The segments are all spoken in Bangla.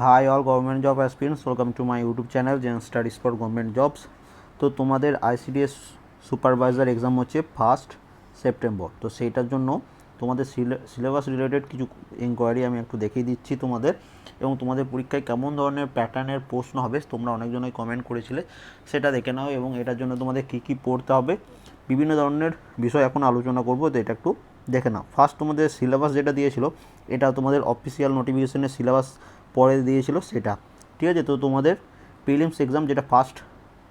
Hi all government job aspirants welcome to my YouTube channel gen studies for government jobs তো তোমাদের আইসিডিএস সুপারভাইজার এক্সাম হচ্ছে ফার্স্ট সেপ্টেম্বর তো সেইটার জন্য তোমাদের সিলেবাস রিলেটেড কিছু ইনকোয়ারি আমি একটু দেখিয়ে দিচ্ছি তোমাদের। এবং তোমাদের পরীক্ষায় কেমন ধরনের প্যাটার্নের প্রশ্ন হবে তোমরা অনেকজনই কমেন্ট করেছিলে, সেটা দেখে নাও এবং এটার জন্য তোমাদের কী কী পড়তে হবে। বিভিন্ন ধরনের বিষয় এখন আলোচনা করব, তো এটা একটু দেখে নাও। ফার্স্ট তোমাদের সিলেবাস যেটা দিয়েছিল, এটা তোমাদের অফিসিয়াল নোটিফিকেশনের সিলেবাস পরে দিয়েছিল সেটা। ঠিক আছে, তো তোমাদের প্রিলিমস এক্সাম যেটা ফার্স্ট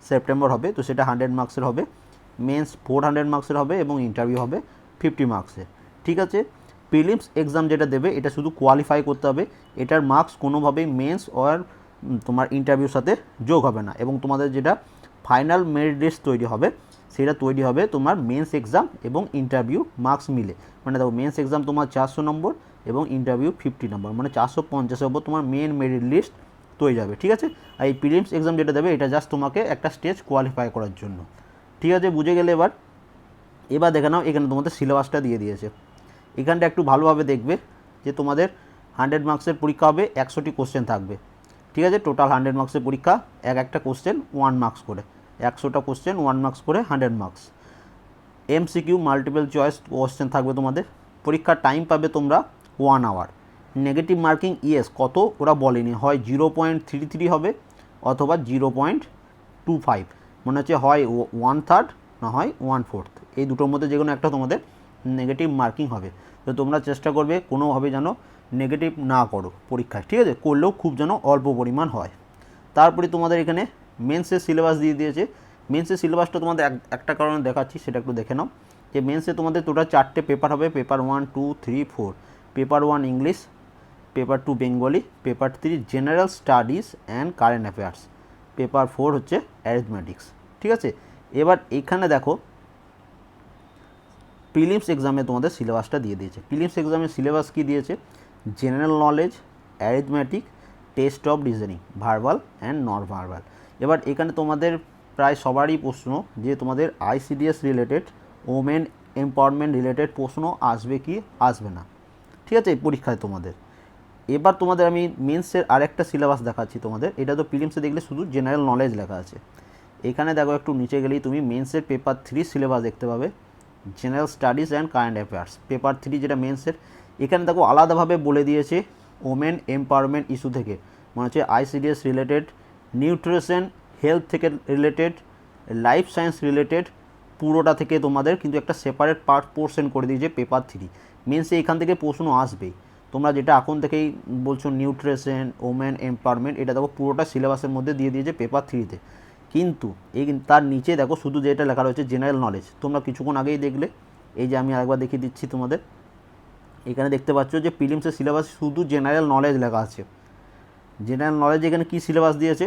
সেপ্টেম্বর হবে, তো সেটা হান্ড্রেড মার্কসের হবে মেন্স ফোর হান্ড্রেড মার্কসের হবে এবং ইন্টারভিউ হবে ফিফটি মার্কসের ঠিক আছে? প্রিলিমস এক্সাম যেটা দেবে, এটা শুধু কোয়ালিফাই করতে হবে, এটার মার্কস কোনোভাবেই মেন্স আর তোমার ইন্টারভিউর সাথে যোগ হবে না এবং তোমাদের যেটা ফাইনাল মেরিট লিস্ট তৈরি হবে, সেটা তৈরি হবে তোমার মেন্স এক্সাম এবং ইন্টারভিউ মার্কস মিলে। মানে দেখো মেন্স এক্সাম তোমার চারশো নম্বর এবং ইন্টারভিউ ফিফটি নাম্বার মানে চারশো পঞ্চাশের ওপর তোমার মেন মেরিট লিস্ট তৈরি যাবে, ঠিক আছে? আর এই প্রিলিমস এক্সাম যেটা দেবে, এটা জাস্ট তোমাকে একটা স্টেজ কোয়ালিফাই করার জন্য, ঠিক আছে? বুঝে গেলে এবার এবার দেখে নাও, এখানে তোমাদের সিলেবাসটা দিয়ে দিয়েছে। এখানটা একটু ভালোভাবে দেখবে যে তোমাদের হান্ড্রেড মার্কসের পরীক্ষা হবে, একশোটি কোশ্চেন থাকবে, ঠিক আছে? টোটাল হান্ড্রেড মার্কসের পরীক্ষা, এক একটা কোশ্চেন ওয়ান মার্কস করে, একশোটা কোশ্চেন ওয়ান মার্কস করে hundred marks MCQ multiple choice question থাকবে তোমাদের, পরীক্ষার টাইম পাবে তোমরা one hour. Negative marking, yes, কত? ওরা বলেনি, হয় জিরো পয়েন্ট থ্রি থ্রি হবে অথবা জিরো পয়েন্ট টু ফাইভ। মনে হচ্ছে হয় ওয়ান থার্ড, না হয় ওয়ান ফোর্থ। এই দুটোর মধ্যে যে কোনো একটা তোমাদের নেগেটিভ মার্কিং হবে। তো তোমরা চেষ্টা করবে কোনোভাবে যেন নেগেটিভ না করো পরীক্ষায়, ঠিক আছে? করলেও খুব যেন অল্প পরিমাণ হয়। তারপরে তোমাদের এখানে মেন্সের সিলেবাস দিয়ে দিয়েছে। মেন্সের সিলেবাসটা তোমাদের এক- একটা কারণে দেখাচ্ছি, সেটা একটু দেখে নাও। যে মেন্সে তোমাদের টোটাল চারটে পেপার হবে paper one two three four paper one English paper two Bengali paper three general studies and current affairs paper four হচ্ছে অ্যারিথমেটিক্স ঠিক আছে? এবার এখানে দেখো প্রিলিমস এক্সামে তোমাদের সিলেবাসটা দিয়ে দিয়েছে। প্রিলিমস এক্সামের সিলেবাস কি দিয়েছে? General knowledge arithmetic test of reasoning verbal and non verbal এবার এখানে তোমাদের প্রায় সবারই প্রশ্ন যে তোমাদের ICDS related women empowerment related প্রশ্ন আসবে কি? আসবে না। ঠিক আছে পরীক্ষায় তোমাদের। এবার তোমাদের আমি মেন্সের আরেকটা সিলেবাস দেখাচ্ছি তোমাদের। এটা তো প্রিলিমসে দেখলে শুধু জেনারেল নলেজ লেখা আছে। এখানে দেখো একটু নিচে গেলেই তুমি মেন্সের পেপার থ্রি সিলেবাস দেখতে পাবে। General studies and current affairs paper three যেটা মেন্সের এখানে দেখো আলাদাভাবে বলে দিয়েছে ওমেন এম্পাওয়ারমেন্ট ইস্যু থেকে। মনে হচ্ছে আইসিডিএস রিলেটেড নিউট্রিশন হেলথ থেকে রিলেটেড লাইফ সায়েন্স রিলেটেড পুরোটা থেকে তোমাদের কিন্তু একটা সেপারেট পার্ট পোর্শন করে দিয়েছে পেপার থ্রি মেন্সে এখান থেকে প্রশ্ন আসবেই। তোমরা যেটা এখন থেকেই বলছো নিউট্রিশন ওমেন এম্পাওয়ারমেন্ট এটা দেখো পুরোটা সিলেবাসের মধ্যে দিয়ে দিয়েছে পেপার থ্রিতে কিন্তু এই তার নিচে দেখো শুধু যেটা লেখা রয়েছে জেনারেল নলেজ তোমরা কিছুক্ষণ আগেই দেখলে, এই যে আমি আরেকবার দেখিয়ে দিচ্ছি তোমাদের। এখানে দেখতে পাচ্ছ যে প্রিলিমসের সিলেবাস শুধু জেনারেল নলেজ লেখা আছে। জেনারেল নলেজ এখানে কী সিলেবাস দিয়েছে?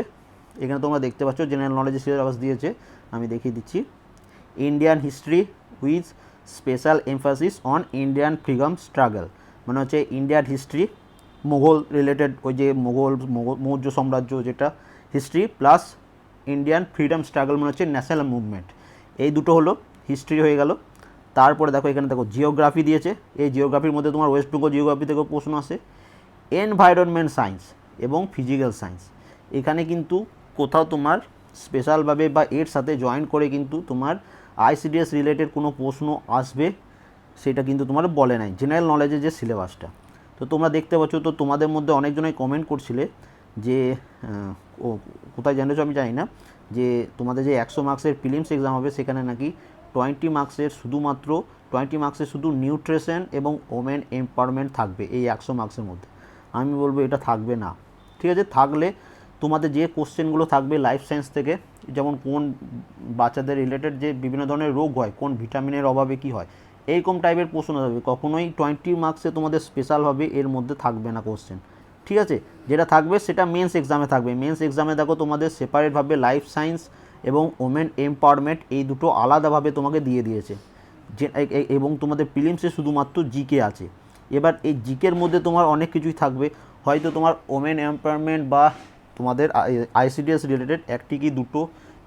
এখানে তোমরা দেখতে পাচ্ছ জেনারেল নলেজের সিলেবাস দিয়েছে। আমি দেখিয়ে দিচ্ছি। Indian history with special emphasis on Indian freedom struggle মানে হচ্ছে ইন্ডিয়ান হিস্ট্রি মুঘল রিলেটেড ওই যে মোগল- মৌর্য সাম্রাজ্য যেটা history plus Indian freedom struggle মানে হচ্ছে ন্যাশনাল মুভমেন্ট এই দুটো হলো হিস্ট্রি হয়ে গেল। তারপরে দেখো এখানে দেখো জিওগ্রাফি দিয়েছে। এই জিওগ্রাফির মধ্যে তোমার ওয়েস্ট বেঙ্গল জিওগ্রাফি থেকেও প্রশ্ন আসে। এনভায়রনমেন্ট সায়েন্স এবং ফিজিক্যাল সায়েন্স এখানে কিন্তু কোথাও তোমার স্পেশালভাবে বা এর সাথে জয়েন করে কিন্তু তোমার আইসিডিএস রিলেটেড কোনো প্রশ্ন আসবে, সেটা কিন্তু তোমার বলে নাই জেনারেল নলেজের যে সিলেবাসটা। তো তোমরা দেখতে পাচ্ছ, তো তোমাদের মধ্যে অনেকজনই কমেন্ট করছিলে যে কোথায় জেনেছো আমি জানি না, যে তোমাদের যে একশো মার্কসের প্রিলিমস এক্সাম হবে, সেখানে নাকি টোয়েন্টি মার্কসের শুধুমাত্র টোয়েন্টি মার্কসের শুধু নিউট্রিশন এবং ওমেন এম্পাওয়ারমেন্ট থাকবে, এই একশো মার্কসের মধ্যে। আমি বলব এটা থাকবে না। ঠিক আছে? থাকলে তোমাদের যে কোশ্চেনগুলো থাকবে লাইফ সায়েন্স থেকে যেমন কোন বাচ্চাদের রিলেটেড যে বিভিন্ন ধরনের রোগ হয়, কোন ভিটামিনের অভাবে কি হয়, এইরকম টাইপের প্রশ্ন থাকবে। কখনোই টোয়েন্টি মার্কসে তোমাদের স্পেশালভাবে এর মধ্যে থাকবে না কোশ্চেন ঠিক আছে? যেটা থাকবে সেটা মেন্স এক্সামে থাকবে। মেন্স এক্সামে দেখো তোমাদের সেপারেটভাবে লাইফ সায়েন্স এবং ওমেন এম্পাওয়ারমেন্ট এই দুটো আলাদাভাবে তোমাকে দিয়ে দিয়েছে। যে এবং তোমাদের প্রিলিমসে শুধুমাত্র জিকে আছে। এবার এই জিকের মধ্যে তোমার অনেক কিছুই থাকবে। হয়তো তোমার ওমেন এম্পাওয়ারমেন্ট বা তোমাদের আইসিডিএস রিলেটেড একটি কি দুটো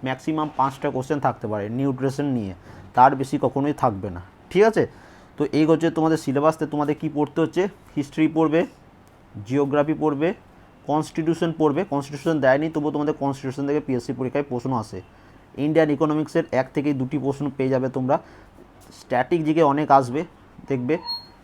ম্যাক্সিমাম পাঁচটা কোশ্চেন থাকতে পারে নিউট্রিশন নিয়ে। তার বেশি কখনোই থাকবে না, ঠিক আছে? তো এই হচ্ছে তোমাদের সিলেবাসতে তোমাদের কি পড়তে হচ্ছে? হিস্ট্রি পড়বে জিওগ্রাফি পড়বে কনস্টিটিউশন পড়বে। কনস্টিটিউশন দেয়নি, তবুও তোমাদের কনস্টিটিউশন থেকে পিএসসি পরীক্ষায় প্রশ্ন আসে। ইন্ডিয়ান ইকোনমিক্সের এক থেকে দুটি প্রশ্ন পেয়ে যাবে তোমরা। স্ট্যাটিক জিকে অনেক আসবে, দেখবে,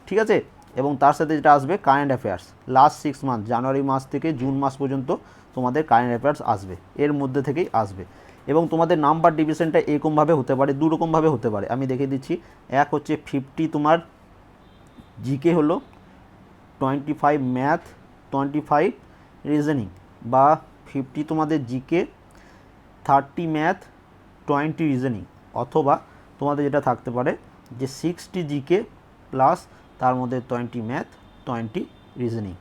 ঠিক আছে? এবং তার সাথে যেটা আসবে current affairs last six month January মাস থেকে জুন মাস পর্যন্ত তোমাদের কারেন্ট অ্যাফেয়ার্স আসবে, এর মধ্যে থেকেই আসবে। এবং তোমাদের নাম্বার ডিভিশনটা এরকমভাবে হতে পারে দু রকমভাবে হতে পারে। আমি দেখে দিচ্ছি, এক হচ্ছে ফিফটি তোমার জিকে হলো twenty five math twenty five reasoning বা ফিফটি তোমাদের GK thirty math twenty reasoning অথবা তোমাদের যেটা থাকতে পারে যে সিক্সটি জিকে প্লাস তার মধ্যে টোয়েন্টি ম্যাথ টোয়েন্টি রিজনিং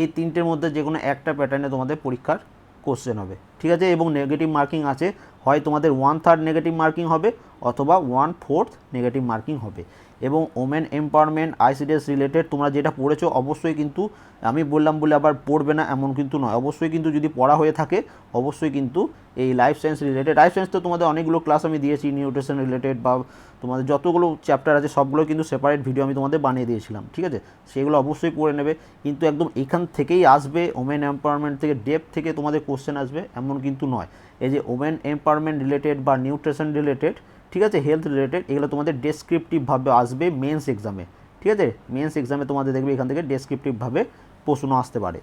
এই তিনটের মধ্যে যে কোনো একটা প্যাটার্নে তোমাদের পরীক্ষার কোশ্চেন হবে। ঠিক আছে? এবং নেগেটিভ মার্কিং আছে। হয় তোমাদের ওয়ান থার্ড নেগেটিভ মার্কিং হবে অথবা ওয়ান ফোর্থ নেগেটিভ মার্কিং হবে। এবং ওমেন এম্পাওয়ারমেন্ট আইসিডিএস রিলেটেড তোমরা যেটা পড়েছো অবশ্যই কিন্তু আমি বললাম বলে আবার পড়বে না, এমন কিন্তু নয়। অবশ্যই কিন্তু যদি পড়া হয়ে থাকে, অবশ্যই কিন্তু এই life science related life science তো তোমাদের অনেকগুলো ক্লাস আমি দিয়েছি নিউট্রিশন রিলেটেড বা তোমাদের যতগুলো চ্যাপ্টার আছে সবগুলো কিন্তু সেপারেট ভিডিও আমি তোমাদের বানিয়ে দিয়েছিলাম, ঠিক আছে? সেগুলো অবশ্যই পড়ে নেবে। কিন্তু একদম এখান থেকেই আসবে ওমেন এম্পাওয়ারমেন্ট থেকে ডেপ থেকে তোমাদের কোশ্চেন আসবে, এমন কিন্তু নয়। এই যে ওমেন এম্পাওয়ারমেন্ট রিলেটেড বা নিউট্রিশন রিলেটেড ঠিক আছে? হেলথ রিলেটেড এগুলো তোমাদের ডেসক্রিপটিভভাবে আসবে মেন্স এক্সামে ঠিক আছে? মেন্স এক্সামে তোমাদের দেখবে এখান থেকে ডেসক্রিপটিভভাবে প্রশ্ন আসতে পারে।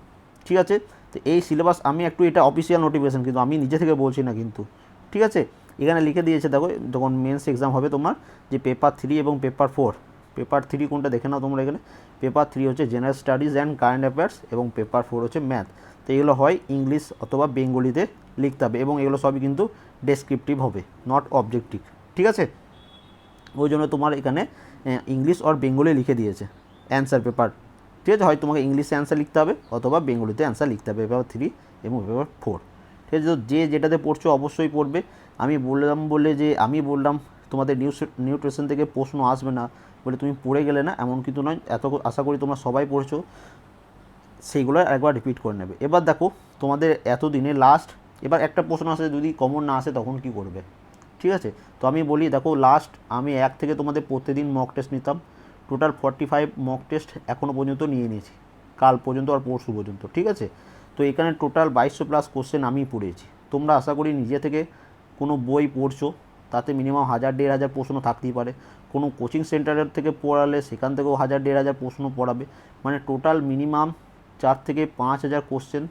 ঠিক আছে? তো এই সিলেবাস আমি একটু এটা অফিসিয়াল নোটিফিকেশান কিন্তু আমি নিজে থেকে বলছি না কিন্তু। ঠিক আছে? এখানে লিখে দিয়েছে, দেখো, যখন মেন্স এক্সাম হবে তোমার, যে পেপার থ্রি এবং পেপার ফোর পেপার থ্রি কোনটা দেখে নাও তোমরা এখানে? পেপার থ্রি হচ্ছে general studies and current affairs এবং পেপার ফোর হচ্ছে ম্যাথ তো এগুলো হয় ইংলিশ অথবা বেঙ্গলিতে লিখতে হবে এবং এগুলো সবই কিন্তু ডেসক্রিপটিভ হবে নট অবজেক্টিভ ঠিক আছে? ওই জন্য তোমার এখানে ইংলিশ আর বেঙ্গলি লিখে দিয়েছে অ্যান্সার পেপার ঠিক আছে? হয় তোমাকে ইংলিশে অ্যান্সার লিখতে হবে, অথবা বেঙ্গলিতে অ্যান্সার লিখতে হবে পেপার থ্রি এবং পেপার ফোর ঠিক আছে? তো যে যেটাতে পড়ছো অবশ্যই পড়বে। আমি বললাম বলে যে, আমি বললাম, তোমাদের নিউজ নিউট্রিশন থেকে প্রশ্ন আসবে না বলে তুমি পড়ে গেলে না, এমন কিন্তু নয়। এত আশা করি তোমরা সবাই পড়ছো। সেইগুলো একবার রিপিট করে নেবে। এবার দেখো, তোমাদের এতদিনে লাস্ট এবার একটা প্রশ্ন আসে, যদি কমন না আসে, তখন কি করবে? ঠিক আছে? তো আমি বলি, দেখো লাস্ট আমি এক থেকে তোমাদের প্রতিদিন মক টেস্ট নিতাম। Total forty five mock test এখনও পর্যন্ত নিয়ে নিয়েছি। কাল পর্যন্ত আর পরশু পর্যন্ত, ঠিক আছে? তো এখানে টোটাল বাইশশো প্লাস কোশ্চেন আমি পড়েছি তোমরা আশা করি নিজে থেকে কোনো বই পড়ছো, তাতে মিনিমাম হাজার দেড় হাজার প্রশ্ন থাকতেই পারে। কোনো কোচিং সেন্টারের থেকে পড়ালে সেখান থেকেও হাজার দেড় হাজার প্রশ্ন পড়াবে। মানে টোটাল মিনিমাম চার থেকে পাঁচ হাজার কোশ্চেন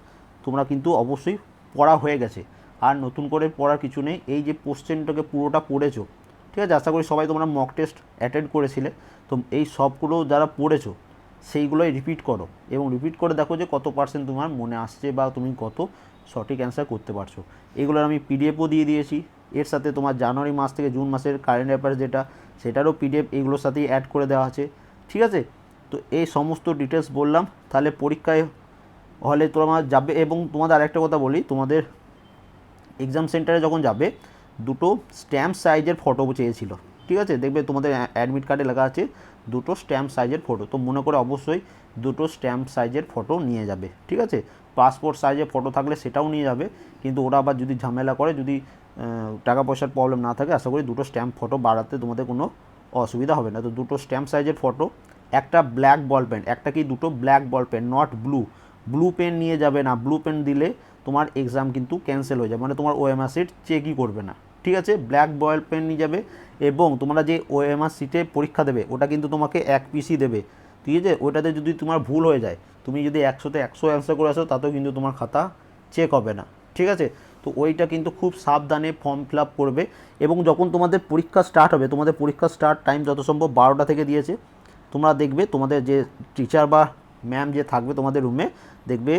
তোমরা কিন্তু অবশ্যই পড়া হয়ে গেছে। আর নতুন করে পড়ার কিছু নেই। এই যে কোশ্চেনটাকে পুরোটা পড়েছো, ঠিক আছে? আশা করি সবাই তোমরা মক টেস্ট অ্যাটেন্ড করেছিলে। তো এই সবগুলো যারা পড়েছো, সেইগুলোই রিপিট করো এবং রিপিট করে দেখো যে কত পার্সেন্ট তোমার মনে আসছে বা তুমি কত সঠিক অ্যান্সার করতে পারছ। এগুলোর আমি পিডিএফও দিয়ে দিয়েছি। এর সাথে তোমার জানুয়ারি মাস থেকে জুন মাসের কারেন্ট অ্যাফেয়ার্স যেটা, সেটারও পিডিএফ এগুলোর সাথেই অ্যাড করে দেওয়া আছে, ঠিক আছে? তো এই সমস্ত ডিটেলস বললাম। তাহলে পরীক্ষায় হলে তোমার যাবে এবং তোমাদের আরেকটা কথা বলি, তোমাদের এক্সাম সেন্টারে যখন যাবে, দুটো স্ট্যাম্প সাইজের ফটো চেয়েছিল। ঠিক আছে? দেখবে তোমাদের অ্যাডমিট কার্ডে লেখা আছে, দুটো স্ট্যাম্প সাইজের ফটো তো মনে করে অবশ্যই দুটো স্ট্যাম্প সাইজের ফটো নিয়ে যাবে। ঠিক আছে? পাসপোর্ট সাইজের ফটো থাকলে সেটাও নিয়ে যাবে। কিন্তু ওরা আবার যদি ঝামেলা করে, যদি টাকা পয়সার প্রবলেম না থাকে, আশা করি দুটো স্ট্যাম্প ফটো বাড়াতে তোমাদের কোনো অসুবিধা হবে না। তো দুটো স্ট্যাম্প সাইজের ফটো একটা ব্ল্যাক বল পেন একটা কি দুটো black ball pen not blue blue pen নিয়ে যাবে না। ব্লু পেন দিলে তোমার এক্সাম কিন্তু ক্যান্সেল হয়ে যাবে মানে তোমার ওএমআর সিট চেকই করবে না। ঠিক আছে? ব্ল্যাক বয়েল পেন নিয়ে যাবে এবং তোমরা যে ওএমআর সিটে পরীক্ষা দেবে, ওটা কিন্তু তোমাকে এক পিসি দেবে। ঠিক আছে? ওটাতে যদি তোমার ভুল হয়ে যায়, তুমি যদি একশোতে একশো অ্যান্সার করে আসো, তাতেও কিন্তু তোমার খাতা চেক হবে না। ঠিক আছে? তো ওইটা কিন্তু খুব সাবধানে ফর্ম ফিল আপ করবে এবং যখন তোমাদের পরীক্ষা স্টার্ট হবে, তোমাদের পরীক্ষা স্টার্ট টাইম যত সম্ভব বারোটা থেকে দিয়েছে, তোমরা দেখবে তোমাদের যে টিচার বা ম্যাম যে থাকবে তোমাদের রুমে দেখবে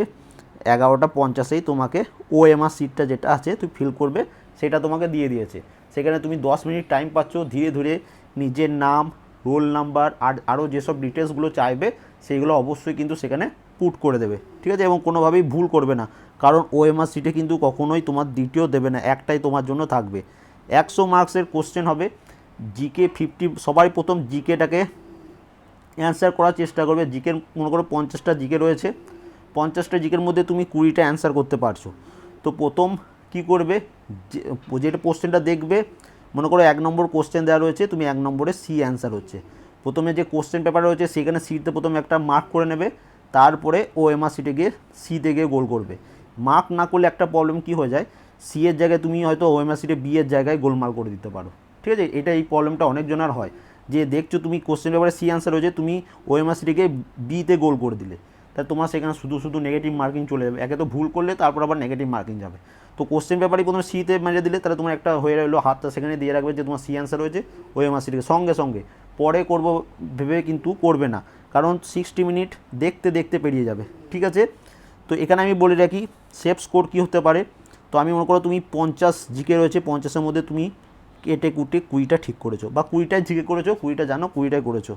এগারোটা পঞ্চাশেই তোমাকে ওএমআর সিটটা যেটা আছে তুই ফিল করবে, সেটা তোমাকে দিয়ে দিয়েছে। সেখানে তুমি দশ মিনিট টাইম পাচ্ছ, ধীরে ধীরে নিজের নাম রোল নাম্বার আর আরও যেসব ডিটেলসগুলো চাইবে সেইগুলো অবশ্যই কিন্তু সেখানে পুট করে দেবে, ঠিক আছে? এবং কোনোভাবেই ভুল করবে না, কারণ ওএমআর সিটে কিন্তু কখনোই তোমার দ্বিতীয় দেবে না, একটাই তোমার জন্য থাকবে। একশো মার্কসের কোশ্চেন হবে জিকে ফিফটি সবাই প্রথম জিকেটাকে অ্যান্সার করার চেষ্টা করবে জিকের মনে করো পঞ্চাশটা জিকে রয়েছে। পঞ্চাশটা জিকের মধ্যে তুমি কুড়িটা অ্যান্সার করতে পারছ। তো প্রথম কি করবে? যেটা কোশ্চেনটা দেখবে, মনে করো এক নম্বর কোশ্চেন দেওয়া রয়েছে, তুমি এক নম্বরে সি অ্যান্সার হচ্ছে। প্রথমে যে কোশ্চেন পেপার রয়েছে, সেখানে সিতে প্রথমে একটা মার্ক করে নেবে, তারপরে ও এমআর সিটে গিয়ে সিতে গিয়ে গোল করবে। মার্ক না করলে একটা প্রবলেম কি হয়ে যায়? সি এর জায়গায় তুমি হয়তো ও এমআর সিটে বি এর জায়গায় গোলমাল করে দিতে পারো। ঠিক আছে? এটা এই প্রবলেমটা অনেকজনের হয়। যে দেখছ তুমি কোশ্চেন পেপারে সি অ্যান্সার হয়েছে, তুমি ও এমআর সিটিকে বিতে গোল করে দিলে। তা তোমার সেখানে শুধু শুধু নেগেটিভ মার্কিং চলে যাবে। একে তো ভুল করলে তারপর আবার নেগেটিভ মার্কিং যাবে। তো কোশ্চেন পেপারই প্রথমে সিতে মেরে দিলে, তাহলে তোমার একটা হয়ে রইল হাতটা সেখানে দিয়ে রাখবে যে তোমার সি অ্যান্সার হয়েছে ও এমআর সিটিকে সঙ্গে সঙ্গে। পরে করব, ভেবে কিন্তু করবে না। কারণ সিক্সটি মিনিট দেখতে দেখতে পেরিয়ে যাবে। ঠিক আছে? তো এখানে আমি বলে রাখি সেফ স্কোর কী হতে পারে? তো আমি মনে করো তুমি পঞ্চাশ জিকে রয়েছে, পঞ্চাশের মধ্যে তুমি কেটে কুটে কুড়িটা ঠিক করেছ। বা কুড়িটায় জিকে করেছ, কুড়িটা জানো কুড়িটাই করেছ।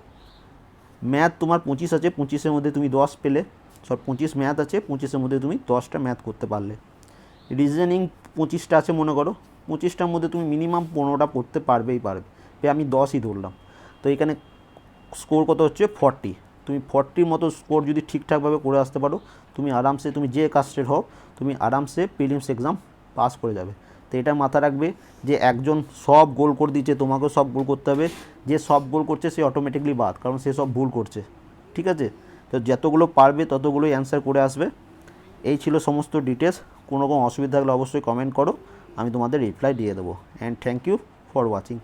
ম্যাথ তোমার পঁচিশ আছে, পঁচিশের মধ্যে তুমি দশ পেলে। সব পঁচিশ ম্যাথ আছে, পঁচিশের মধ্যে তুমি দশটা ম্যাথ করতে পারলে। রিজনিং পঁচিশটা আছে, মনে করো। পঁচিশটার মধ্যে তুমি মিনিমাম পনেরোটা পড়তে পারবেই পারবে। আমি দশই ধরলাম। তো এখানে স্কোর কত হচ্ছে? ফর্টি তুমি ফর্টির মতো স্কোর যদি ঠিকঠাকভাবে করে আসতে পারো, তুমি আরামসে, তুমি যে কাস্টের হও, তুমি আরামসে প্রিলিমস এক্সাম পাস করে যাবে। তো এটা মাথা রাখবে যে একজন সব গোল করে দিচ্ছে, তোমাকেও সব গোল করতে হবে। যে সব গোল করছে, সে অটোমেটিকলি বাদ, কারণ সে সব ভুল করছে। ঠিক আছে? তো যতগুলো পারবে, ততগুলোই অ্যান্সার করে আসবে। এই ছিল সমস্ত ডিটেলস কোনো রকম অসুবিধা থাকলে অবশ্যই কমেন্ট করো। আমি তোমাদের রিপ্লাই দিয়ে দেবো। And thank you for watching